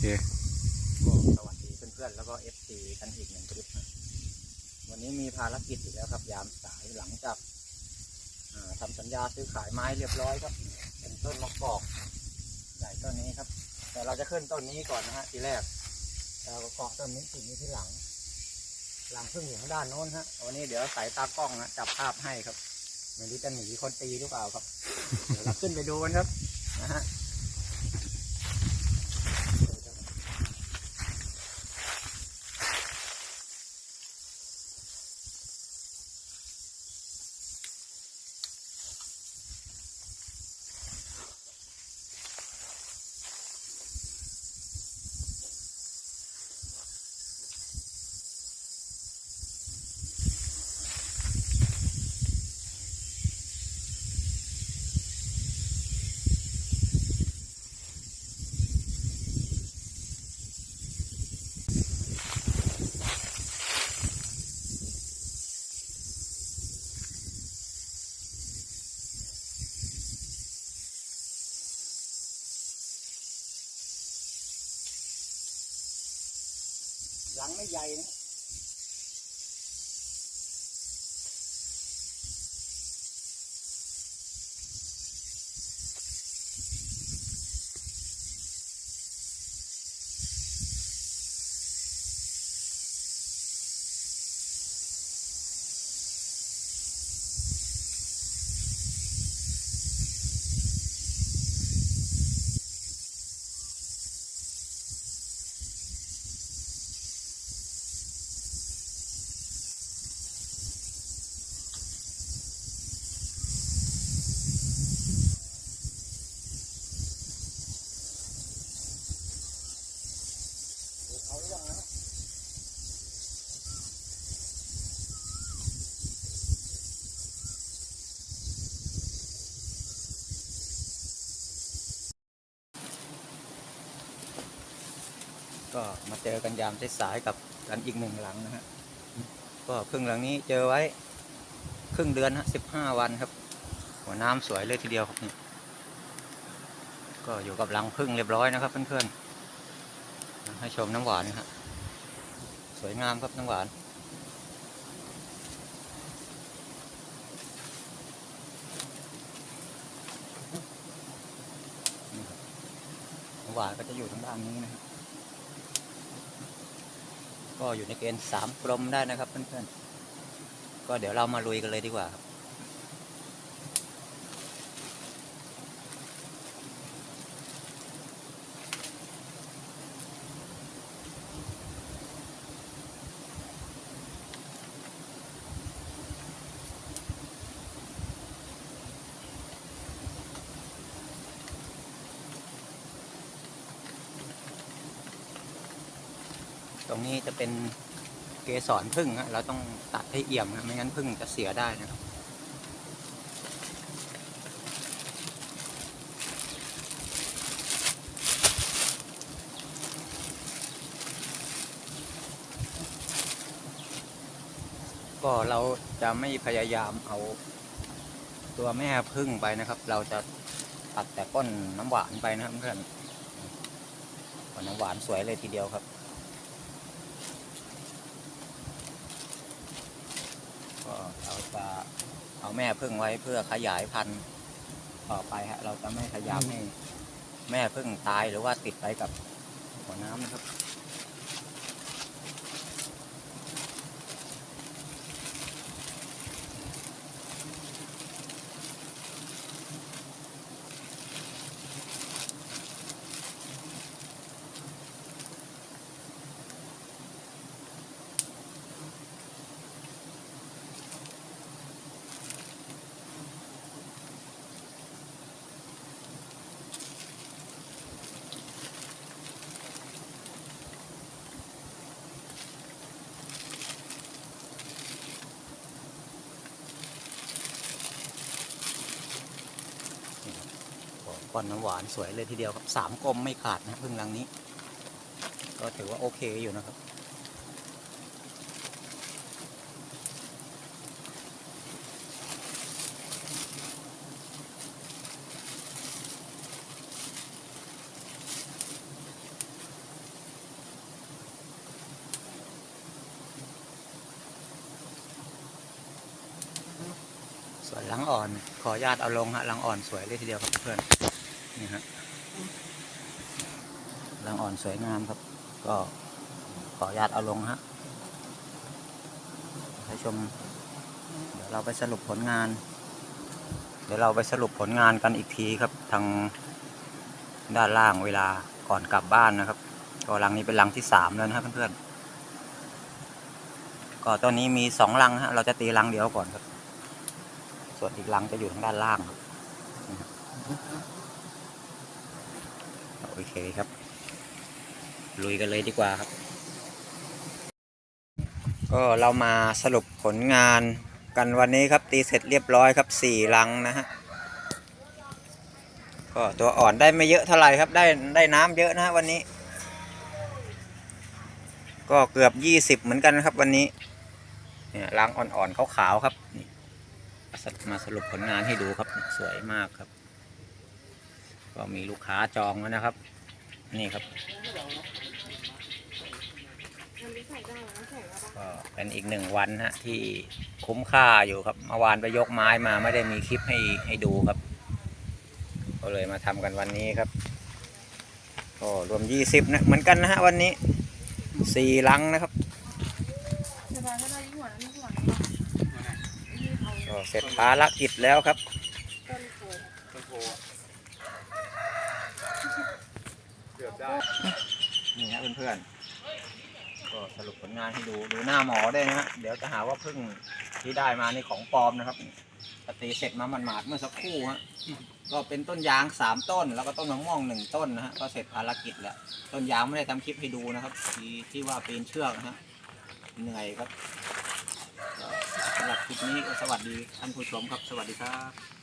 เคก็สวัสดีเพื่อนๆแล้วก็เอฟซีกันอีกหนึ่งคลิปนะวันนี้มีภารกิจอีกแล้วครับ ยามสายหลังจากอ่าทำสัญญาซื้อขายไม้เรียบร้อยครับ เป็นต้นมะกอกใหญ่ต้นนี้ครับ แต่เราจะขึ้นต้นนี้ก่อนนะฮะทีแรกเราก็เกาะต้นนี้สิ่งนี้ที่หลัง หลังพึ่งอยู่ข้างด้านโน้นฮะวันนี้เดี๋ยวสายตากล้องนะจับภาพให้ครับไม่รู้จะหนีคนตีหรือเปล่าครับเดี๋ยวเราขึ้นไปดูกันครับนะฮะ หลังไม่ใหญ่นะ เอาเรื่องนะก็มาเจอกันยามสายกับกันอีกหนึ่งหลังนะฮะ ก็เพิ่งหลังนี้เจอไว้ครึ่งเดือนฮะสิบห้าวันครับ หัวน้ำสวยเลยทีเดียวครับนี่ก็อยู่กับรังพึ่งเรียบร้อยนะครับเพื่อนๆ ให้ชมน้ำหวานนะฮะสวยงามครับน้ำหวาน น้ำหวานก็จะอยู่ทางด้านนี้นะครับก็อยู่ในเกณฑ์สามกลมได้นะครับเพื่อนๆ ก็เดี๋ยวเรามาลุยกันเลยดีกว่าครับ ตรงนี้จะเป็นเกสรพึ่งฮะเราต้องตัดให้เอี่ยมนะไม่งั้นพึ่งจะเสียได้นะครับก็เราจะไม่พยายามเอาตัวแม่พึ่งไปนะครับ เราจะตัดแต่ก้นน้ำหวานไปนะครับเพื่อนก้นน้ำหวานสวยเลยทีเดียวครับ เราจะเอาแม่พึ่งไว้เพื่อขยายพันธุ์ต่อไปฮะ เราจะไม่ขยายให้แม่พึ่งตายหรือว่าติดไปกับหัวน้ำนะครับ ก้อนน้ำหวานสวยเลยทีเดียวครับสามกลมไม่ขาดนะพึ่งรังนี้ ก็ถือว่าโอเคอยู่นะครับ ส่วนลังอ่อน ขออนุญาตเอาลงฮะลังอ่อนสวยเลยทีเดียวครับเพื่อน นี่ฮะลังอ่อนสวยงามครับ ก็ขออนุญาตเอาลงฮะให้ชม เดี๋ยวเราไปสรุปผลงาน เดี๋ยวเราไปสรุปผลงานกันอีกทีครับทางด้านล่างเวลาก่อนกลับบ้านนะครับ ก็รังนี้เป็นรังที่สามแล้วนะครับเพื่อนๆ ก็ตอนนี้มีสองรังฮะ เราจะตีรังเดียวก่อนครับ ส่วนอีกรังจะอยู่ทางด้านล่างครับ เคครับ ลุยกันเลยดีกว่าครับ ก็เรามาสรุปผลงานกันวันนี้ครับตีเสร็จเรียบร้อยครับสี่รังนะฮะก็ตัวอ่อนได้ไม่เยอะเท่าไหร่ครับได้ได้น้ำเยอะนะฮะวันนี้ ก็เกือบยี่สิบเหมือนกันนะครับวันนี้เนี่ยรังอ่อนๆขาวๆครับนี่มาสรุปผลงานให้ดูครับสวยมากครับ ก็มีลูกค้าจองแล้วนะครับ นี่ครับก็เป็นอีกหนึ่งวันฮะที่คุ้มค่าอยู่ครับเมื่อวานไปยกไม้มาไม่ได้มีคลิปให้ให้ดูครับ ก็เลยมาทำกันวันนี้ครับก็รวมยี่สิบนะเหมือนกันนะฮะวันนี้สี่ลังนะครับสบายก็ได้ยี่หัวแล้วยี่หัวก็เสร็จภารกิจแล้วครับ ต้ ได้นี่ฮะเพื่อนๆ ก็สรุปผลงานให้ดู ดูหน้าหมอได้นะฮะ เดี๋ยวจะหาว่าพึ่งที่ได้มาในของปลอมนะครับปฏิเสร็จมามันหมาดๆเมื่อสักครู่ฮะ ก็เป็นต้นยางสามต้น แล้วก็ต้นมะม่วงหนึ่งต้นนะฮะ ก็เสร็จภารกิจแล้ว ต้นยางไม่ได้ทำคลิปให้ดูนะครับ ที่ที่ว่าปีนเชือกนะฮะ เหนื่อยครับก็สำหรับคลิปนี้ก็สวัสดีท่านผู้ชมครับ สวัสดีครับ